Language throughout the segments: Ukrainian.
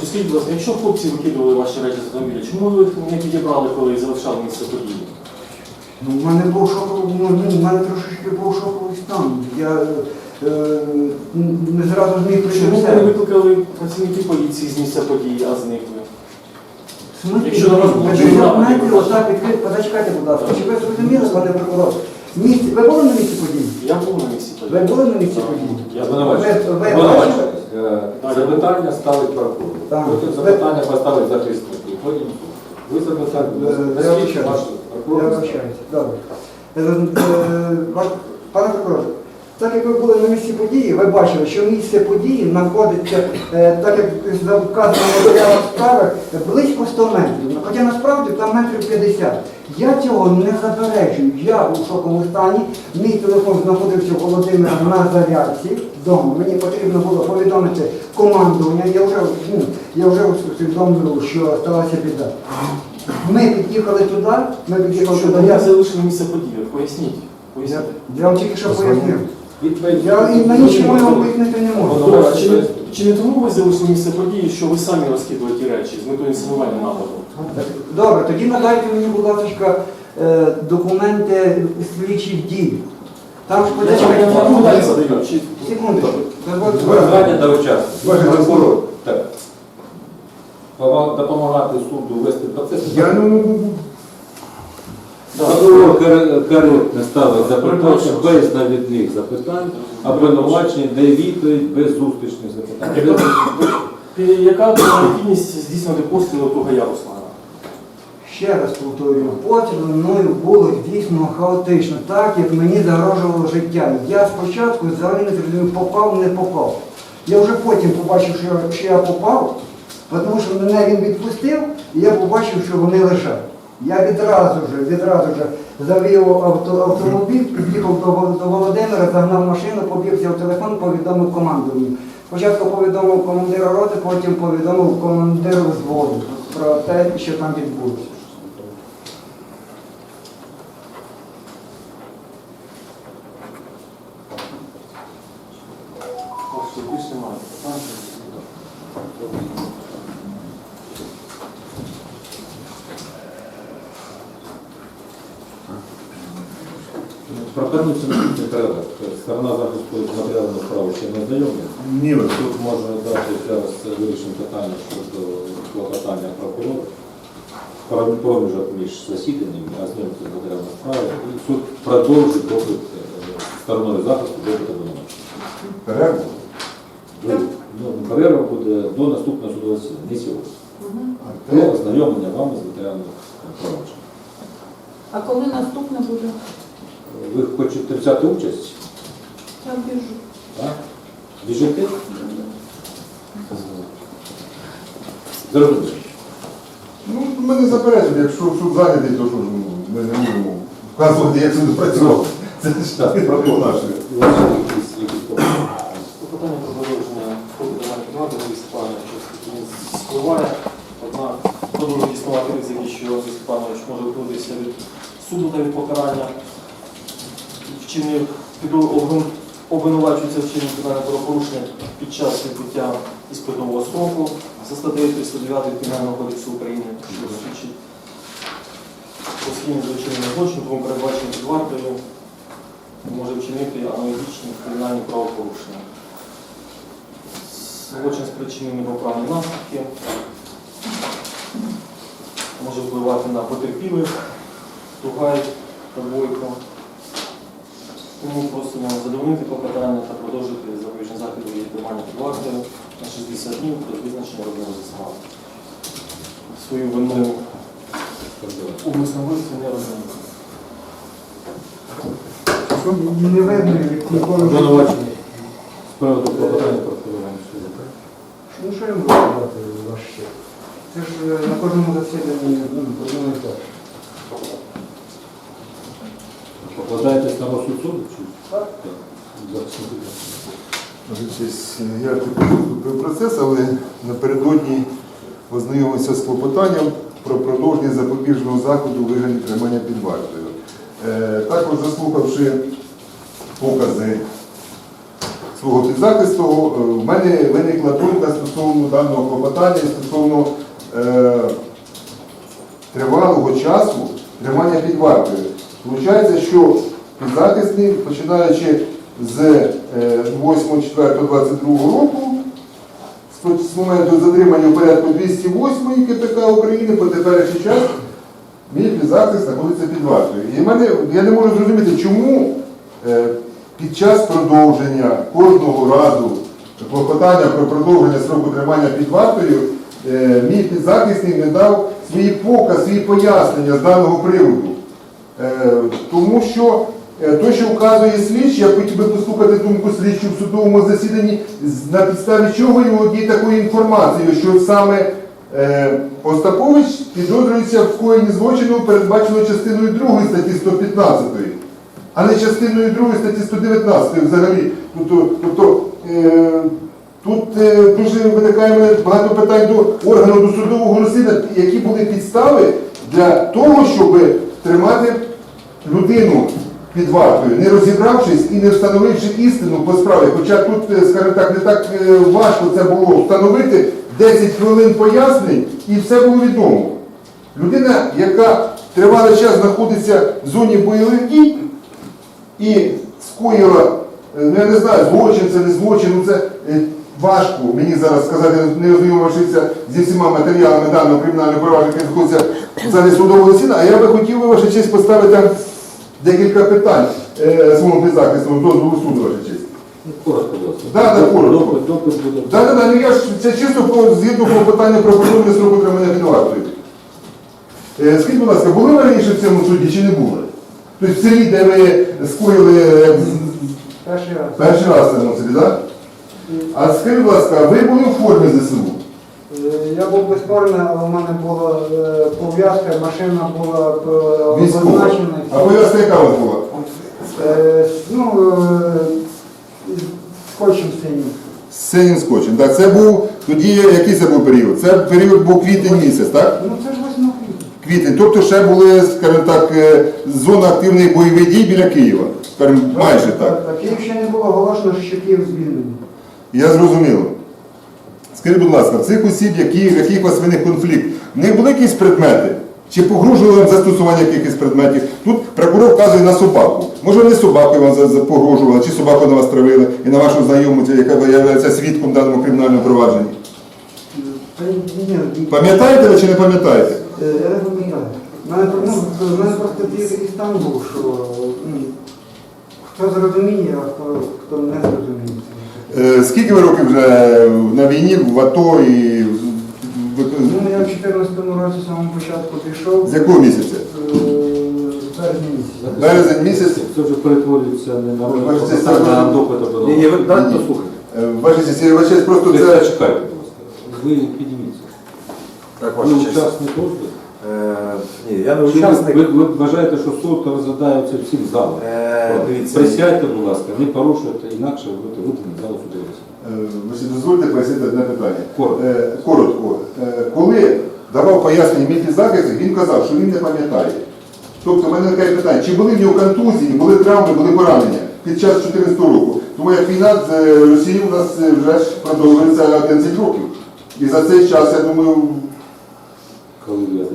чи скажіть, будь ласка, якщо хлопці викидували ваші речі з автомобіля, чому ви їх не підібрали, коли залишали місце події? Ну, в мене був шоковий, ну, в мене трошечки був шоковий стан. Я е, не зразу зміг прийти Чому ви не себе. викликали працівників поліції з місця події, а зникли? В смислі, Якщо на вас ви буде знаєте, то- отак відкрити, подачкайте, будь ласка. Чи ви зрозуміли, пане прокурор? Ви були на місці події? Я був на місці події. Ви були на місці події? Я Ви- Обвинувачення. ви бачили? Е, Запитання ставить прокурор. Потім запитання поставить захисник. Потім. Ви запитання. Е, вибачаюсь. ваш Я прокурор? Е, е, Пане прокурор, так як ви були на місці події, ви бачили, що місце події знаходиться, е, так як вказано в матеріалах справи, близько 100 метрів. Хоча насправді там метрів 50. Я цього не заперечую. Я у шоковому стані. Мій телефон знаходився у Володимира на зарядці вдома. Мені потрібно було повідомити командування. Я вже, ну, я вже усвідомлював, що сталася біда. Ми під'їхали туди, ми під'їхали туди. Я, залишили місце події? Поясніть. я, Поясніть. я вам тільки що пояснив. Відповідь. Я і на іншому вам пояснити не можу. Добре, а чи, не, чи не тому ви залишили місце події, що ви самі розкидали ті речі з метою інсценування нападу? Добре, тоді надайте мені, будь ласка, е, документи слідчих дій. Там ж Я чому я вам задаю? Чи... Секундочку. Дозвольте. Бажання до. Ваше Прокурор. Так. Пова- Допомагати суду вести процес. Я ну Прокурор кор- коректно ставить запитання без навідних запитань, обвинувачення дає відповідь без зустрічних запитань. Яка була необхідність здійснювати постріл у того Ярослава? Ще раз повторюю, постріли мною було дійсно хаотично, так як мені загрожувало життя. Я спочатку взагалі не зрозумів, попав, не попав. Я вже потім побачив, що, я- що я попав, тому що мене він відпустив, і я побачив, що вони лежать. Я відразу ж, відразу ж завів авто, автомобіль, під'їхав до, до Володимира, загнав машину, побіг, взяв телефон, повідомив командуванню. Спочатку повідомив командира роти, потім повідомив командиру взводу про те, що там відбулося. Більше немає. Пропонується наступний порядок. Сторона захисту матеріальної справи ще не знайомі. ні, Тут можна дати зараз вирішення питання щодо клопотання прокурора. Проміжок між засіданнями, ознайомитися з матеріальною справою. І суд продовжить допит е, стороною захисту допит обвинувачення. Ну, перерва буде до наступного судового засідання, не сьогодні. Про те, ознайомлення вами з матеріальним провадженням. А коли наступне буде? Ви хочете взяти участь? Я біжу. Так? Біжите? Зрозуміло. ну, ми не заперечуємо, якщо суд зайнятий, то що ж ну, ми не можемо вказувати, як суд працював. Це ж Так, не якісь- якісь пропозиції? Питання про продовження ходу даної кімнати Андрій Степанович, оскільки він спливає. Однак продовжує існувати ризики, що Степанович може ухилитися від суду та від покарання. Вчинив обвинувачується вчинив кримінальне правопорушення під час відбуття іспитового строку за статтею 309 Кримінального кодексу України, що свідчить про східні злочинного злочину, тому передбачено під вартою може вчинити аналогічні кримінальні правопорушення. Злочин спричинив непоправні наслідки, може впливати на потерпілих, тугай та бойко. Тому просимо задовольнити клопотання та продовжити запобіжний захід у її тримання під вартою на 60 днів до визначення розміру застави. Свою вину умисно вбивстві не розумію. Не видно, як ніколи. Обвинувачення з приводу клопотання прокурора суду. Ну що я можу сказати, ваш ще? Це ж е, на кожному засіданні ну, одно і те. ж. Покладаєтесь на розсуд суду? Так. Я вступив процес, але напередодні ознайомився з клопотанням про продовження запобіжного заходу у вигляді тримання під вартою. Е, Також заслухавши покази свого підзахисту, е, в мене виникла думка стосовно даного клопотання, і стосовно е, тривалого часу тримання під вартою. Получається, що підзахисний, починаючи з е, 8.4.22 року, з- моменту затримання у порядку 208 КПК України по теперішній час мій підзахист знаходиться під вартою. І мене, я не можу зрозуміти, чому е, під час продовження кожного разу клопотання про продовження сроку тримання під вартою е, мій підзахисний не дав свої покази, свої пояснення з даного приводу. Е, Тому що е, то, що вказує слідчий, я хотів би послухати думку слідчого в судовому засіданні, на підставі чого він володіє такою інформацією, що саме е, Остапович підозрюється в скоєнні злочину, передбаченого частиною 2 статті 115, а не частиною 2 статті 119 взагалі. Тобто, тобто е, тут дуже виникає багато питань до органу досудового розслідування, які були підстави для того, щоб тримати людину під вартою, не розібравшись і не встановивши істину по справі. Хоча тут, е, скажімо так, не так е, важко це було встановити 10 хвилин пояснень і все було відомо. Людина, яка тривалий час знаходиться в зоні бойових дій і скоїла, е, ну я не знаю, злочин це не злочин, ну це важко мені зараз сказати, не ознайомившися зі всіма матеріалами даного кримінального провадження, яке знаходиться в залі судового засідання, а я би хотів ваша честь, поставити декілька питань е, своєму підзахисному дозволу суду, ваша честь. Ну, Коротко, будь ласка. Да, да, коротко. Допит буде. Так, так, так, ну я ж це чисто по згідно по питанню про продовження строку тримання під вартою. Е, Скажіть, будь ласка, були ви раніше в цьому суді чи не були? Тобто в селі, де ви скоїли е, Перший раз. перший раз в цьому селі, так? А скажіть, будь ласка, ви були в формі ЗСУ? Е, Я був безспорний, але в мене була е, пов'язка, машина була е, Військова. обозначена. А пов'язка яка у вас була? Е, Ну, е, скотчем синім. Синім скотчем. Так, це був тоді який це був період? Це період був квітень місяць, так? Ну це ж 8 квітня. Квітень. Тобто ще були, скажімо так, е, зона активних бойових дій біля Києва. Скажімо, майже так. Київ ще не було оголошено, що Київ звільнений. Я зрозумів. Скажіть, будь ласка, цих осіб, які, в яких у вас виник конфлікт, в них були якісь предмети? Чи погрожували вам застосування якихось предметів? Тут прокурор вказує на собаку. Може, вони собакою вам погрожували, чи собаку на вас травили і на вашу знайому, яка виявляється свідком в даному кримінальному провадженні. Та ні, ні. Пам'ятаєте ви чи не пам'ятаєте? Е, Я не пам'ятаю. У мене, ну, просто такий стан був, що ну, хто зрозуміє, а хто, хто не зрозуміє. Е, Скільки ви років вже на війні, в АТО і Ну, я в 2014 році з самого початку пішов. з якого місяця? Е, з. Березень місяць. Це вже перетворюється не на Ви роль бачите, це а на вже- допит Ні, ні, ви- Дайте послухайте. Е, Ваша честь, я просто це. чекайте, будь ласка. Ви підніміться. Так, Ви ваша честь. учасник розгляду? Е, Ні, я не учасник. ви, ви вважаєте, що суд розглядається всім залом? Е, Дивіться, Присядьте, будь ласка, не порушуйте, інакше ви будете видані з залу судового. Е, Ви ще дозвольте пояснити одне питання. Коротко. Е, Коротко. Е, Коли давав пояснення мій підзахист, він казав, що він не пам'ятає. Тобто в мене таке питання, чи були в нього контузії, були травми, були поранення під час 14 року. Тому як війна з е, Росією у нас е, вже ж продовжується 11 років. І за цей час, я думаю, Коли ознайомитеся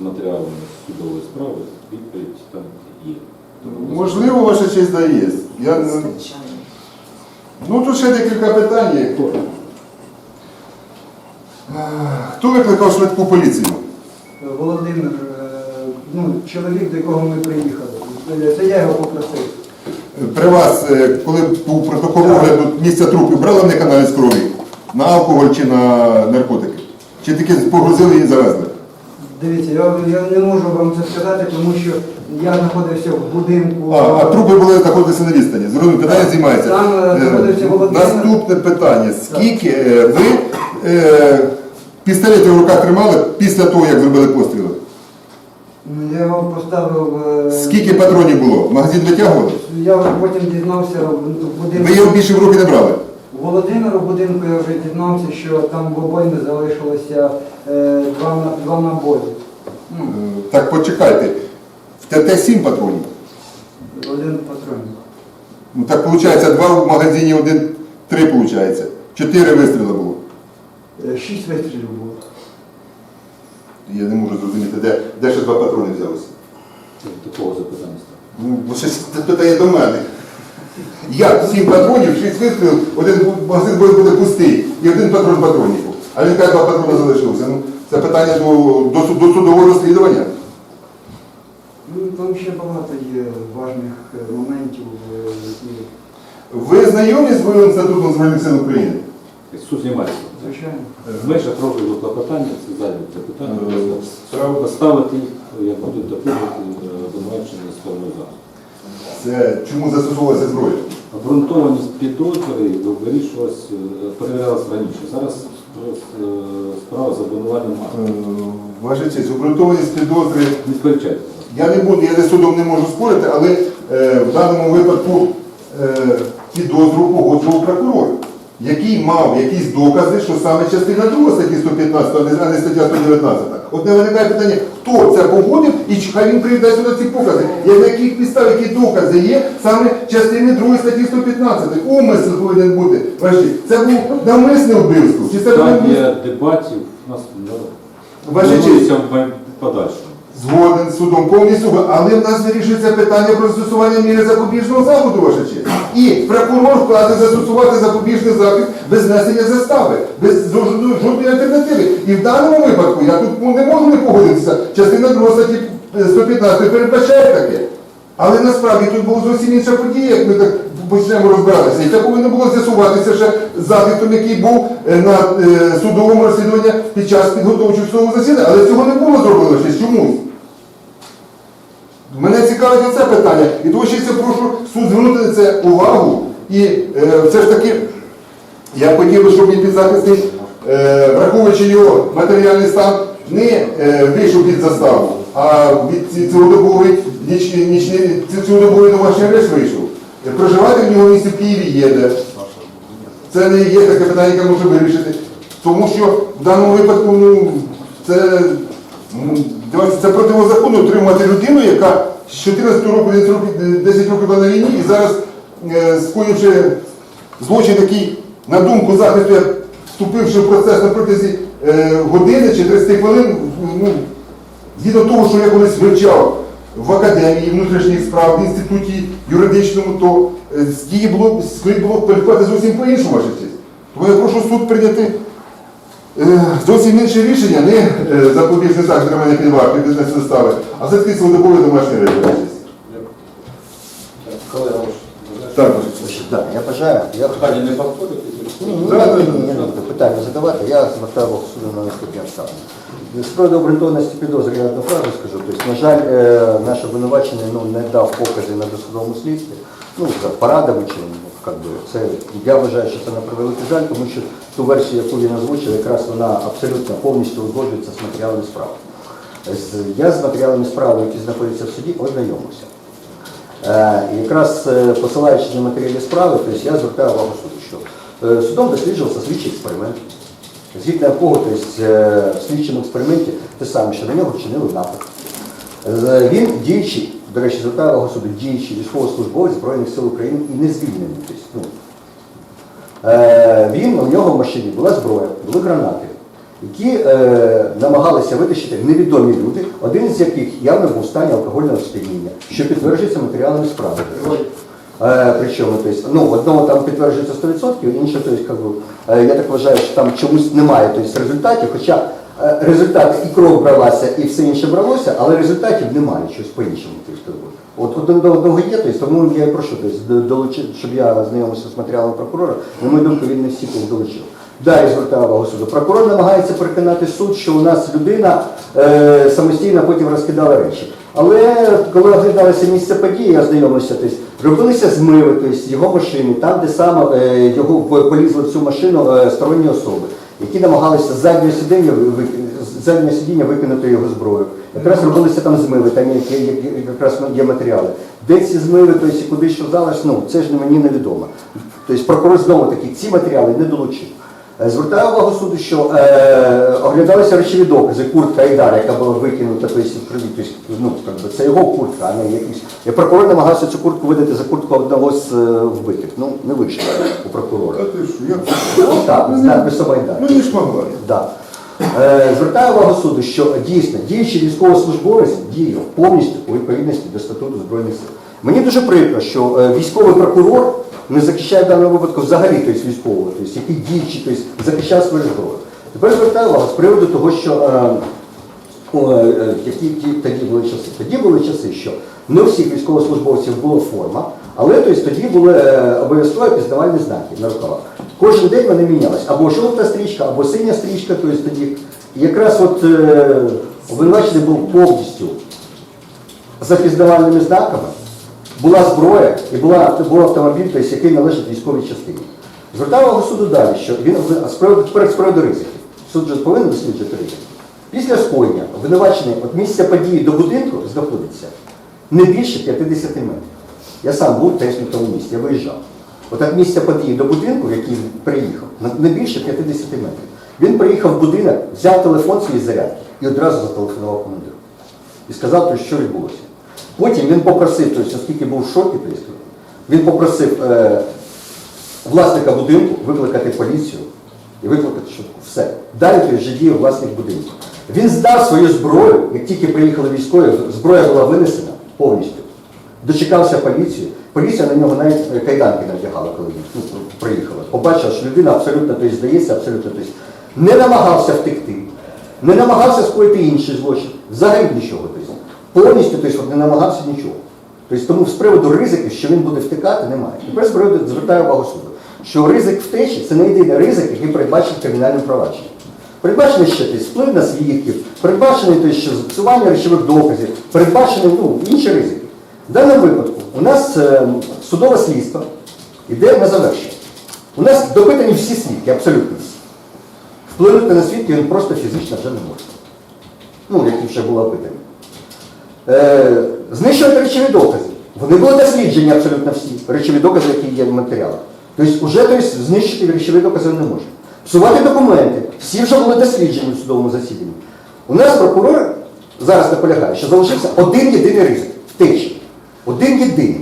з матеріалами судової справи, відповідь там є. Тому можливо, ваша честь дає. Я... не- Ну тут ще декілька питань є. Хто викликав швидку поліцію? Володимир, е, ну, чоловік, до якого ми приїхали. Е, Це я його попросив. При вас, е, коли був протокол огляду місця трупів, брали вони аналіз крові на алкоголь чи на наркотики? Чи тільки погрузили і завезли? Дивіться, я, я не можу вам це сказати, тому що я знаходився в будинку. А, а трупи були знаходитися на відстані. Зрозуміло, питання знімається. Там, е, Е, знаходився Володимир. Наступне питання. Скільки е, ви е, пістолетів в руках тримали після того, як зробили постріли? Ну, Я його поставив. е, Скільки патронів було? Магазин витягували? Я потім дізнався в будинку. Ви його більше в руки не брали? У будинку я вже дізнався, що там в обоймі залишилося е, два, на- два набої. Ну, Е, Так почекайте. В ТТ-7 патронів. один патрон. Ну так виходить, два в магазині, один Три, виходить. Чотири вистріли було. Е, Шість вистрілів було. Я не можу зрозуміти, де, де ще два патрони взялися. Такого запитання стало. Ну, бо щось це питає до мене. Як сім патронів, шість вистрілів, один магазин буде, буде пустий і один патрон патроннику. А він каже, два патрона залишилося. Ну, це питання до, до, суд- до судового розслідування. Ну, там ще багато є важних е, моментів, е, які, Ви знайомі з бойовим статутом Збройних сил України? Суд знімається. звичайно. В межах розгляду клопотання, це зайве запитання, Е, треба поставити їх, як будуть доповнити обвинувачення стороною захисту. Це чому застосовувалася зброя? Обґрунтованість підозри вирішувалась, е, перевірялась раніше. Зараз е, справа з обвинуванням мати. акту. Ваша честь, обґрунтованість підозри. Не сперечайте. Я не буду, я не судом не можу спорити, але е, в даному випадку е, підозру погоджував прокурор, який мав якісь докази, що саме частина 2 статті 115, а не стаття 119. От не виникає питання, хто це погодив і хай він прийде сюди ці покази. Я на яких підстав, які докази є саме частини 2 статті 115. Умисел повинен бути. Це був навмисне вбивство. Чи це було Стадія дебатів у нас ну, Ваша честь. подальшому. Згоден з судом повністю, але в нас вирішується питання про застосування міри запобіжного заходу, ваша честь. І прокурор вкладе застосувати запобіжний захід без внесення застави, без жодної, альтернативи. І в даному випадку я тут ну, не можу не погодитися. Частина 2 статті е, 115 передбачає таке. Але насправді тут була зовсім інша подія, як ми так почнемо розбиратися. І це повинно було з'ясуватися ще захистом, який був е, на е, судовому розслідуванні під час підготовчого судового засідання. Але цього не було зроблено ще чомусь. Мене цікавить оце питання. І тому ще прошу суд звернути на це увагу. І е, все ж таки, я хотів би, щоб мій підзахисний, е, враховуючи його матеріальний стан, не е, вийшов під заставу, а від ці- цілодобовий ніч, домашній арешт вийшов. Е, Проживати в нього в місті в Києві є де. Це не є таке питання, яке може вирішити. Тому що в даному випадку ну, це, ну, це протизаконно утримувати людину, яка з 14 року, 10 років, 10 років була на війні і зараз, е, скоївши злочин, який, на думку захисту, як вступивши в процес на протязі е, години чи 30 хвилин, ну, згідно того, що я колись вивчав в академії внутрішніх справ, в інституті юридичному, то е, з дії було слід було перехвати зовсім по-іншому ваша честь. Тому я прошу суд прийняти зовсім інше рішення, не е, запобіжний захід тримання під вартою бізнес застави, а все-таки свободовий домашній речі. ваша честь. Колега ваш. Так, да, я бажаю. Я Питання не підходить? ні, ні, ні, не питання задавати. Я звертаю суду на наступні обставини. З приводу обґрунтованості підозри я одну фразу скажу. Тобто, на жаль, е, наш обвинувачений ну, не дав покази на досудовому слідстві. Ну, порадами чи ну, це, я вважаю, що це на превеликий жаль, тому що ту версію, яку він озвучив, якраз вона абсолютно повністю узгоджується з матеріалами справи. Я з матеріалами справи, які знаходяться в суді, ознайомився. Е, і якраз е, посилаючись на матеріалі справи, тобто я звертаю увагу суду, що судом досліджувався слідчий експеримент, згідно якого тобто, в слідчому експерименті те саме, що на нього вчинили напад. Е, Він діючий, до речі, звертаю суду, діючий військовослужбовець Збройних сил України і не звільнений. Тобто, ну, Е, він, у нього в машині була зброя, були гранати, які е, намагалися витащити невідомі люди, один з яких явно був в стані алкогольного сп'яніння, що підтверджується матеріалами справи. Е, причому, то есть, ну, одного там підтверджується 100%, інше, то есть, как би, е, я так вважаю, що там чомусь немає то есть, результатів, хоча результат результати і кров бралася, і все інше бралося, але результатів немає, щось по-іншому. От одного є, то тому я і прошу, то есть, до- щоб я знайомився з матеріалом прокурора, на мою думку, він не всіх долучив. Далі звертаю увагу суду. Прокурор намагається переконати суд, що у нас людина е, самостійно потім розкидала речі. Але коли оглядалося місце події, я знайомився, робилися змиви, тобто, його машини, там, де саме е, його полізли в цю машину е, сторонні особи, які намагалися заднього сидіння, з сидіння викинути його зброю. Якраз робилися там змиви, там є, є- якраз є матеріали. Де ці змиви, тобто, і куди що вдалося, ну це ж мені невідомо. Тобто прокурор знову таки ці матеріали не долучив. Е, Звертаю увагу суду, що е, оглядалися речові докази, куртка Айдара, яка була викинута, в крові, ну, це його куртка, а не якийсь. І прокурор намагався цю куртку видати за куртку одного з е, вбитих. Ну, не вийшло у прокурора. Та ти що? Ну, так, з надписом Айдар. Ну не. Да. Е, Звертаю увагу суду, що дійсно діючий військовослужбовець діяв повністю у відповідності до статуту Збройних сил. Мені дуже прикро, що е, військовий прокурор не захищає в даному випадку взагалі тобто, військового, тобто, який діючий, тобто, захищав свою зброю. Тепер звертаю увагу з приводу того, що е, е, які тоді були часи. Тоді були часи, що не у всіх військовослужбовців була форма, але тобто, тоді були е, обов'язкові пізнавальні знаки на рукавах. Кожен день вони мінялись. Або жовта стрічка, або синя стрічка, тобто тоді. Якраз от е, обвинувачений був повністю за пізнавальними знаками, була зброя і була, був автомобіль, тобто, який належить військовій частині. Звертав увагу суду далі, що він тепер з приводу ризиків. Суд же повинен досліджувати ризики. Після скоєння обвинувачений від місця події до будинку знаходиться не більше 50 метрів. Я сам був теж на тому місці, я виїжджав. От від місця події до будинку, в який приїхав, не більше 50 метрів. Він приїхав в будинок, взяв телефон свій зарядки і одразу зателефонував командиру. І сказав, що відбулося. Потім він попросив, тобто, оскільки був в шокі, тобто, він попросив е, власника будинку викликати поліцію і викликати швидку. Все. Далі той вже діє власник будинку. Він здав свою зброю, як тільки приїхали військові, зброя була винесена повністю. Дочекався поліції. Поліція на нього навіть е, кайданки надягала, коли він ну, приїхала. Побачила, що людина абсолютно тобто, здається, абсолютно тобто, не намагався втекти, не намагався скоїти інший злочин, взагалі нічого. Повністю тобто, не намагався нічого. Тобто, тому з приводу ризиків, що він буде втекати, немає. Тепер з приводу звертаю увагу суду, що ризик втечі це не єдиний ризик, який передбачений кримінальним провадженням. Передбачений ще тобто, вплив на свідків, передбачений тобто, що застосування речових доказів, передбачений ну, інші ризики. В даному випадку у нас е, судове слідство йде на завершення. У нас допитані всі свідки, абсолютно всі. Вплинути на свідків він просто фізично вже не може. Ну, які вже були опитані. Е, знищувати речові докази. Вони були досліджені абсолютно всі речові докази, які є в матеріалах. Тобто, вже тобто, знищити речові докази не може. Псувати документи. Всі вже були досліджені в судовому засіданні. У нас прокурор зараз наполягає, що залишився один єдиний ризик втечі. Один єдиний.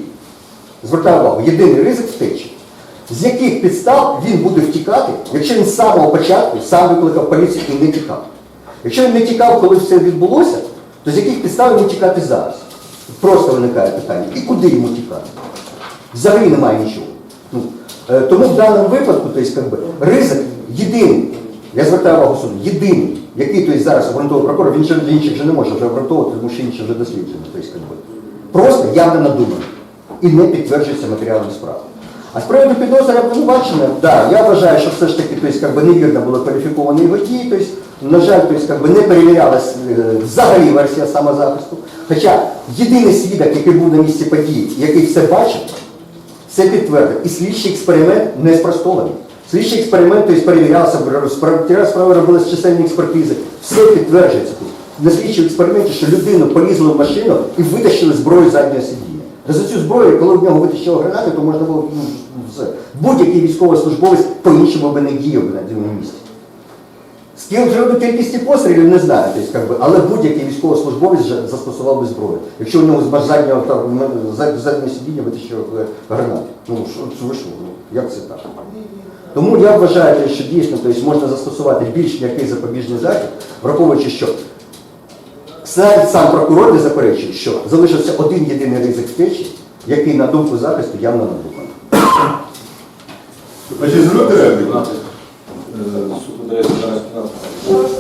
Звертаю увагу, єдиний ризик втечі. З яких підстав він буде втікати, якщо він з самого початку сам викликав поліцію і не тікав. Якщо він не тікав, коли все відбулося, то з яких підстав йому тікати зараз? Просто виникає питання. І куди йому тікати? Взагалі немає нічого. Ну, е, тому в даному випадку, тобто, как би, ризик єдиний, я звертаю увагу суду, єдиний, який тобто, зараз обґрунтовує прокурор, він ще для інших вже не може вже обґрунтовувати, тому що інші вже досліджені. Тобто, как би, просто явно надумано і не підтверджується матеріалом справи. А з приводу підозри обвинувачення, да, я вважаю, що все ж таки тобто, как би, невірно були кваліфіковані його дії, тобто, на жаль, тобто, как би, не перевірялась е, взагалі версія самозахисту. Хоча єдиний свідок, який був на місці події, який все бачив, це підтвердив. І слідчий експеримент не спростований. Слідчий експеримент тобто, перевірявся, справи робилися чисельні експертизи. Все підтверджується тут. На слідчому експерименті, що людину полізли в машину і витащили зброю заднього сидіння. За цю зброю, коли в нього витащили гранати, то можна було ну. Будь-який військовослужбовець по-іншому би не діяв на цьому місці. Скільки зробити кількості пострілів, не знаю, тобто, как би, але будь-який військовослужбовець застосував би зброю. Якщо у нього з заднього там, м- сидіння витащив е, гранати. Ну що це ви що? Ну, як це так? Тому я вважаю, що дійсно тобто, можна застосувати більш м'який запобіжний захід, враховуючи, що навіть сам прокурор не заперечує, що залишився один єдиний ризик втечі, який на думку захисту явно надуманий. Значить, зробити репліку. 15.